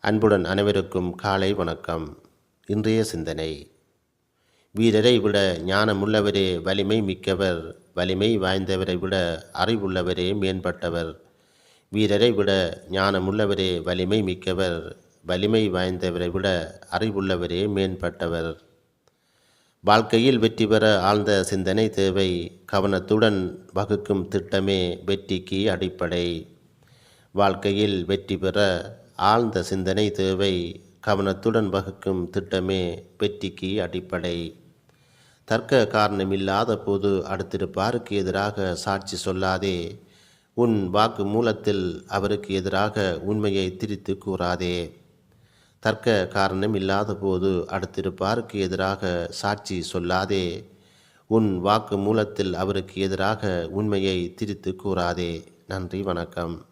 அன்புடன் அனைவருக்கும் காலை வணக்கம். இன்றைய சிந்தனை. வீரரை விட ஞானமுள்ளவரே வலிமை மிக்கவர். வலிமை வாய்ந்தவரை விட அறிவுள்ளவரே மேம்பட்டவர். வீரரை விட ஞானமுள்ளவரே வலிமை மிக்கவர். வலிமை வாய்ந்தவரை விட அறிவுள்ளவரே மேம்பட்டவர். வாழ்க்கையில் வெற்றி பெற ஆழ்ந்த சிந்தனை தேவை. கவனத்துடன் வகுக்கும் திட்டமே வெற்றிக்கு அடிப்படை. வாழ்க்கையில் வெற்றி பெற ஆழ்ந்த சிந்தனை தேவை. கவனத்துடன் வகுக்கும் திட்டமே வெற்றிக்கு அடிப்படை. தர்க்க காரணமில்லாத போது அடுத்திருப்பாருக்கு எதிராக சாட்சி சொல்லாதே. உன் வாக்கு மூலத்தில் அவருக்கு எதிராக உண்மையை திரித்து கூறாதே. தர்க்க காரணம் இல்லாத போது அடுத்திருப்பாருக்கு எதிராக சாட்சி சொல்லாதே. உன் வாக்கு மூலத்தில் அவருக்கு எதிராக உண்மையை திரித்து கூறாதே. நன்றி வணக்கம்.